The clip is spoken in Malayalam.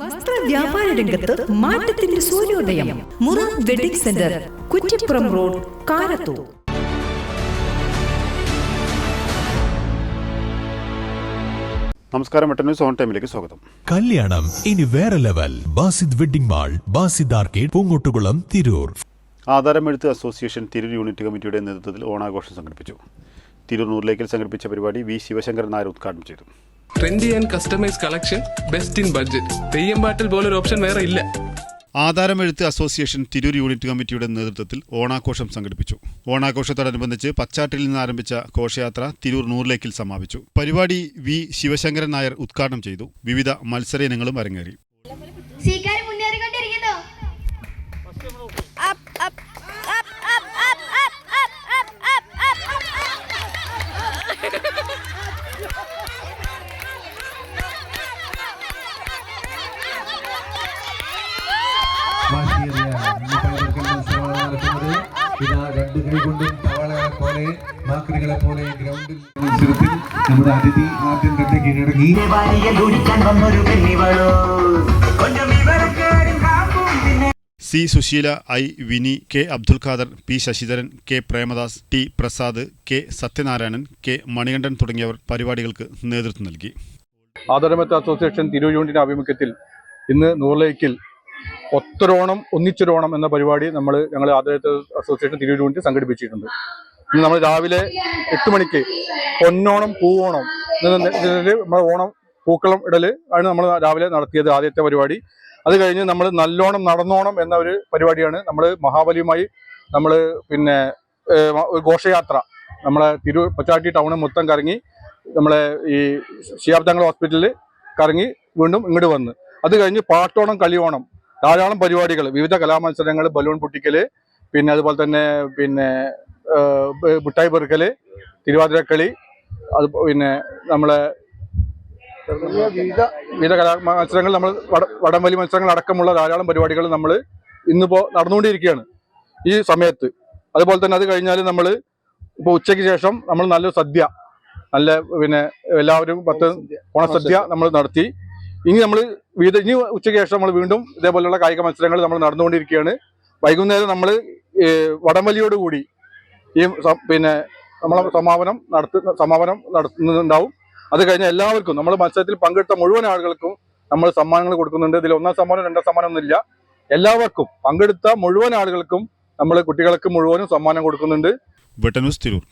വസ്ത്ര വ്യാപാര രംഗത്ത് മാറ്റത്തിന്റെ സൂര്യോദയം. മുറ wedding centre Kuttippuram road Karathur. നമസ്കാരം വെട്ടന്യൂസ് ഓൺ ടൈമിലേക്ക് സ്വാഗതം. കല്യാണം ഇനി വേറെ level. Basid wedding mall Basid arcade Poongottukulam Tirur. ആധാരമെഴുത്ത് association Tirur unit കമ്മിറ്റിയുടെ നേതൃത്വത്തിൽ ഓണാഘോഷം സംഘടിപ്പിച്ചു. തിരൂർ നൂറിലേക്കിൽ സംഘടിപ്പിച്ച പരിപാടി വി ശിവശങ്കരൻ നായർ ഉദ്ഘാടനം ചെയ്തു. Trendy and customise collection best in budget theyyam പോലെ പോലൊരു ഓപ്ഷൻ വേറെ ഇല്ല. ആധാരമെഴുത്ത് അസോസിയേഷൻ തിരൂർ യൂണിറ്റ് കമ്മിറ്റിയുടെ നേതൃത്വത്തിൽ ഓണാഘോഷം സംഘടിപ്പിച്ചു. ഓണാഘോഷത്തോടനുബന്ധിച്ച് പച്ചാട്ടിൽ നിന്ന് ആരംഭിച്ച ഘോഷയാത്ര തിരൂർ നൂറിലേക്കിൽ സമാപിച്ചു. പരിപാടി വി ശിവശങ്കരൻ നായർ ഉദ്ഘാടനം ചെയ്തു. വിവിധ മത്സര ഇനങ്ങളും അരങ്ങേറി നമ്മുടെ അതിഥി ആദ്യം തന്നെ കീഴടങ്ങി C Susheela I Vini K Abdul Khader P Sasidharan K Premadas T Prasad K Sathyanarayanan K Manikandan തുടങ്ങിയവർ പരിപാടികൾക്ക് നേതൃത്വം നൽകി. ആദരമത്ത അസോസിയേഷൻ തിരൂർ യൂണിറ്റിന്റെ ആഭിമുഖ്യത്തിൽ ഇന്ന് നൂറിലേക്കിൽ ഒത്തൊരോണം ഒന്നിച്ചൊരോണം എന്ന പരിപാടി നമ്മൾ ഞങ്ങൾ ആദ്യത്തെ അസോസിയേഷൻ തിരൂർ സംഘടിപ്പിച്ചിട്ടുണ്ട്. ഇന്ന് നമ്മൾ രാവിലെ എട്ട് മണിക്ക് പൊന്നോണം പൂവോണം നമ്മുടെ ഓണം പൂക്കളം ഇടൽ ആണ് നമ്മൾ രാവിലെ നടത്തിയത് ആദ്യത്തെ പരിപാടി. അത് കഴിഞ്ഞ് നമ്മൾ നല്ലോണം നടന്നോണം എന്ന ഒരു പരിപാടിയാണ് നമ്മൾ മഹാബലിയുമായി നമ്മൾ പിന്നെ ഘോഷയാത്ര. നമ്മളെ തിരു പച്ചാട്ടി ടൗണ് മൊത്തം കറങ്ങി നമ്മളെ ഈ ശിയാബ്ദങ്ങൾ ഹോസ്പിറ്റലിൽ കറങ്ങി വീണ്ടും ഇങ്ങോട്ട് വന്ന്. അത് കഴിഞ്ഞ് പാട്ടോണം കളിയോണം ധാരാളം പരിപാടികൾ വിവിധ കലാമത്സരങ്ങൾ ബലൂൺ പൊട്ടിക്കൽ പിന്നെ അതുപോലെ തന്നെ പിന്നെ മിഠായി പെറുക്കൽ തിരുവാതിരക്കളി അത് പിന്നെ നമ്മളെ വിവിധ കലാ മത്സരങ്ങൾ നമ്മൾ വട- വടംവലി മത്സരങ്ങൾ അടക്കമുള്ള ധാരാളം പരിപാടികൾ നമ്മൾ ഇന്നിപ്പോൾ നടന്നുകൊണ്ടിരിക്കുകയാണ് ഈ സമയത്ത്. അതുപോലെ തന്നെ അത് കഴിഞ്ഞാൽ നമ്മൾ ഇപ്പോൾ ഉച്ചയ്ക്ക് ശേഷം നമ്മൾ നല്ലൊരു സദ്യ നല്ല പിന്നെ എല്ലാവരും പത്ത് ഓണസദ്യ നമ്മൾ നടത്തി. ഇനി നമ്മൾ വീട് ഇനി ഉച്ചയ്ക്ക് ശേഷം നമ്മൾ വീണ്ടും ഇതേപോലെയുള്ള കായിക മത്സരങ്ങൾ നമ്മൾ നടന്നുകൊണ്ടിരിക്കുകയാണ്. വൈകുന്നേരം നമ്മൾ വടംവലിയോടുകൂടി ഈ പിന്നെ നമ്മളെ സമാപനം നടത്തു സമാപനം നടത്തുന്നുണ്ടാവും. അത് കഴിഞ്ഞാൽ എല്ലാവർക്കും നമ്മൾ മത്സരത്തിൽ പങ്കെടുത്ത മുഴുവൻ ആളുകൾക്കും നമ്മൾ സമ്മാനങ്ങൾ കൊടുക്കുന്നുണ്ട്. ഇതിൽ ഒന്നാം സമ്മാനം രണ്ടാം സമ്മാനം ഒന്നുമില്ല. എല്ലാവർക്കും പങ്കെടുത്ത മുഴുവൻ ആളുകൾക്കും നമ്മൾ കുട്ടികൾക്ക് മുഴുവനും സമ്മാനം കൊടുക്കുന്നുണ്ട്. തിരൂർ.